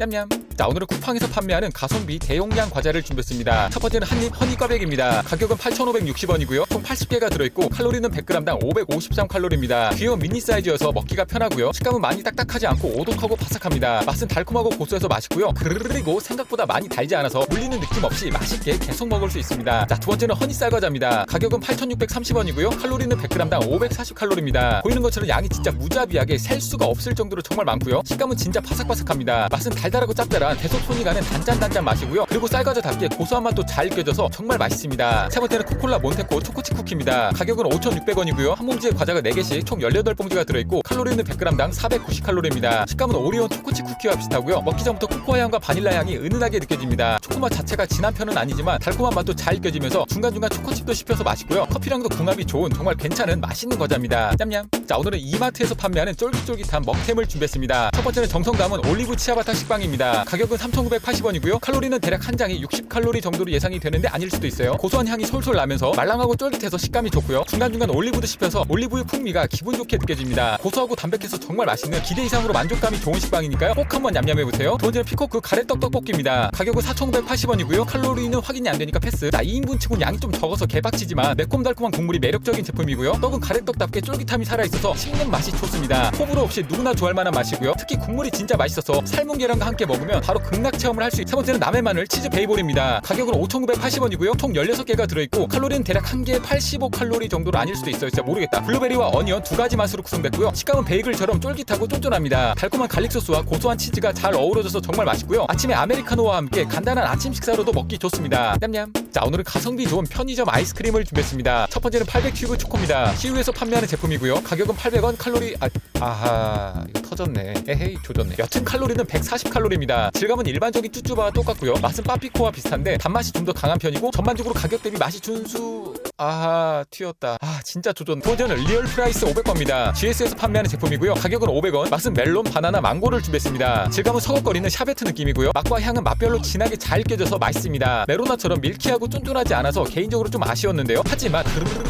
냠냠. 자 오늘은 쿠팡에서 판매하는 가성비 대용량 과자를 준비했습니다. 첫 번째는 한입 허니꽈백입니다. 가격은 8,560원이고요. 총 80개가 들어있고 칼로리는 100g당 553칼로리입니다. 귀여운 미니 사이즈여서 먹기가 편하고요. 식감은 많이 딱딱하지 않고 오독하고 바삭합니다. 맛은 달콤하고 고소해서 맛있고요. 그리고 생각보다 많이 달지 않아서 물리는 느낌 없이 맛있게 계속 먹을 수 있습니다. 자 두 번째는 허니 쌀과자입니다. 가격은 8,630원이고요. 칼로리는 100g당 540칼로리입니다. 보이는 것처럼 양이 진짜 무자비하게 셀 수가 없을 정도로 정말 많고요. 식감은 진짜 바삭바삭합니다. 맛은 달 달하고 짭짤한 대속 손이 가는 단짠단짠 맛이고요. 그리고 쌀과자답게 고소한 맛도 잘 껴져서 정말 맛있습니다. 세 번째는 코콜라 몬테코 초코치 쿠키입니다. 가격은 5,600원이고요. 한 봉지에 과자가 4개씩 총 18봉지가 들어있고 칼로리는 100g당 490칼로리입니다. 식감은 오리온 초코치 쿠키와 비슷하고요. 먹기 전부터 코코아 향과 바닐라 향이 은은하게 느껴집니다. 초코맛 자체가 진한 편은 아니지만 달콤한 맛도 잘 느껴지면서 중간중간 초코칩도 씹혀서 맛있고요. 커피랑도 궁합이 좋은 정말 괜찮은 맛있는 과자입니다. 냠냠. 자 오늘은 이마트에서 판매하는 쫄깃쫄깃한 먹템을 준비했습니다. 첫 번째는 정성 담은 올리브 치아바타 식빵 입니다. 가격은 3,980원이고요. 칼로리는 대략 한 장이 60칼로리 정도로 예상이 되는데 아닐 수도 있어요. 고소한 향이 솔솔 나면서 말랑하고 쫄깃해서 식감이 좋고요. 중간중간 올리브도 씹혀서 올리브유 풍미가 기분 좋게 느껴집니다. 고소하고 담백해서 정말 맛있는 기대 이상으로 만족감이 좋은 식빵이니까요. 꼭 한번 냠냠해 보세요. 두 번째는 피코크 가래떡 떡볶이입니다. 가격은 4,980원이고요. 칼로리는 확인이 안 되니까 패스. 자 2인분 치곤 양이 좀 적어서 개박치지만 매콤달콤한 국물이 매력적인 제품이고요. 떡은 가래떡답게 쫄깃함이 살아있어서 씹는 맛이 좋습니다. 호불호 없이 누구나 좋아할 만한 맛이고요. 특히 국물이 진짜 맛있어서 삶은 계란 과 함께 먹으면 바로 극락 체험을 할 수 있. 세 번째는 남해 마늘 치즈 베이볼입니다. 가격은 5,980원이고요. 총 16개가 들어있고 칼로리는 대략 한 개에 85칼로리 정도로 아닐 수도 있어요. 진짜 모르겠다. 블루베리와 어니언 두 가지 맛으로 구성됐고요. 식감은 베이글처럼 쫄깃하고 쫀쫀합니다. 달콤한 갈릭 소스와 고소한 치즈가 잘 어우러져서 정말 맛있고요. 아침에 아메리카노와 함께 간단한 아침 식사로도 먹기 좋습니다. 냠냠. 자 오늘은 가성비 좋은 편의점 아이스크림을 준비했습니다. 첫 번째는 800큐브 초코입니다. 시우에서 판매하는 제품이고요. 가격은 800원, 칼로리 아 아하 이거 터졌네. 에헤이 조졌네. 여튼 칼로리는 140칼로리입니다. 질감은 일반적인 쭈쭈바와 똑같고요. 맛은 빠피코와 비슷한데 단맛이 좀 더 강한 편이고 전반적으로 가격 대비 맛이 준수 아하 튀었다. 아 진짜. 두 번째는 리얼 프라이스 500번입니다. GS에서 판매하는 제품이고요. 가격은 500원. 맛은 멜론, 바나나, 망고를 준비했습니다. 질감은 서걱거리는 샤베트 느낌이고요. 맛과 향은 맛별로 진하게 잘 껴져서 맛있습니다. 메로나처럼 밀키하고 쫀쫀하지 않아서 개인적으로 좀 아쉬웠는데요. 하지만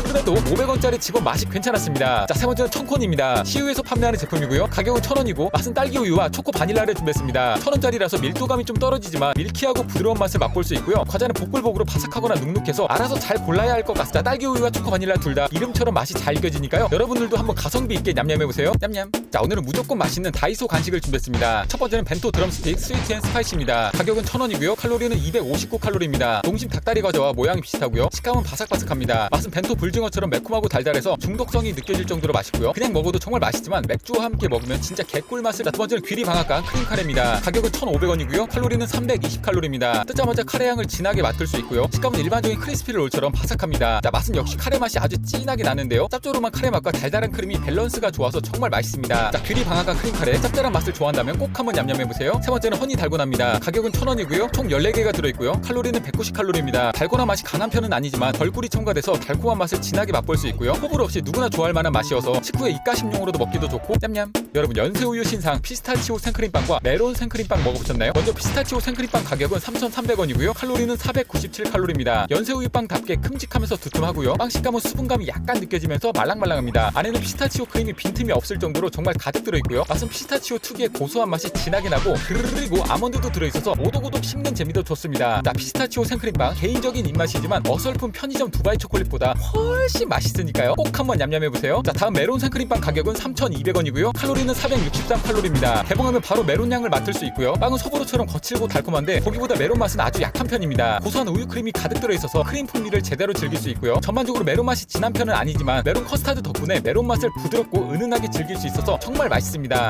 그래도 500원짜리 직원 맛이 괜찮았습니다. 자, 세 번째는 청콘입니다. 시우에서 판매하는 제품이고요. 가격은 1000원이고 맛은 딸기 우유와 초코 바닐라를 준비했습니다. 1000원짜리라서 밀도감이 좀 떨어지지만 밀키하고 부드러운 맛을 맛볼 수 있고요. 과자는 복불복으로 바삭하거나 눅눅해서 알아서 잘 골라야 할 것 같습니다. 딸기 우유와 초코 바닐라 둘 다 이름처럼 맛이 잘 껴지니까요. 여러분들도 한번 가성비 있게 냠냠해보세요. 냠냠. 자, 오늘은 무조건 맛있는 다이소 간식을 준비했습니다. 첫 번째는 벤토 드럼스틱 스위트 앤 스파이시입니다. 가격은 1000원이고요. 칼로리는 259칼로리입니다. 농심 닭다리 과자와 모양이 비슷하고요. 식감은 바삭바삭합니다. 맛은 벤토 불징어처럼 매콤하고 달달해서 중독성이 느껴질 정도로 맛있고요. 그냥 먹어도 정말 맛있지만 맥주와 함께 먹으면 진짜 개꿀 맛을. 자, 두 번째는 귀리 방앗간 크림 카레입니다. 가격은 1,500원이고요. 칼로리는 320칼로리입니다. 뜯자마자 카레 향을 진하게 맡을 수 있고요. 식감은 일반적인 크리스피 롤처럼 바삭합니다. 자, 맛은 역시 카레 맛이 아주 진하게 나는데요. 짭조름한 카레 맛과 달달한 크림이 밸런스가 좋아서 정말 맛있습니다. 자, 귀리 방앗간 크림 카레 짭짤한 맛을 좋아한다면 꼭 한번 냠냠해보세요. 세 번째는 허니 달고나입니다. 가격은 1,000원이고요. 총 14개가 들어있고요. 칼로리는 190칼로리입니다. 달고나 맛이 강한 편은 아니지만 덜꿀이 첨가돼서 달콤한 맛을 진하게 맛볼 수 있고요. 호불호 없이 누구나 좋아할 만한 맛이어서 식후에 입가심용으로도 먹기도 좋고 냠냠. 여러분 연새우유 신상 피스타치오 생크림빵과 메론 생크림빵 먹어보셨나요? 먼저 피스타치오 생크림빵 가격은 3,300원이고요. 칼로리는 497칼로리입니다. 연새우유빵답게 큼직하면서 두툼하고요. 빵 식감은 수분감이 약간 느껴지면서 말랑말랑합니다. 안에는 피스타치오 크림이 빈틈이 없을 정도로 정말 가득 들어있고요. 맛은 피스타치오 특유의 고소한 맛이 진하게 나고 그리고 아몬드도 들어있어서 오독오독 씹는 재미도 좋습니다. 자 피스타치오 생크림빵 개인적인 입맛이지만 어설픈 편의점 두바이 초콜릿보다 훨씬 맛있으니까요. 꼭 한번 냠냠해보세요. 자 다음 메론 생크림빵 가격은 3,200원이고요. 칼로리는 463칼로리입니다. 개봉하면 바로 메론 향을 맡을 수 있고요. 빵은 소보로처럼 거칠고 달콤한데 고기보다 메론 맛은 아주 약한 편입니다. 고소한 우유 크림이 가득 들어있어서 크림 풍미를 제대로 즐길 수 있고요. 전반적으로 메론 맛이 진한 편은 아니지만 메론 커스타드 덕분에 메론 맛을 부드럽고 은은하게 즐길 수 있어서 정말 맛있습니다.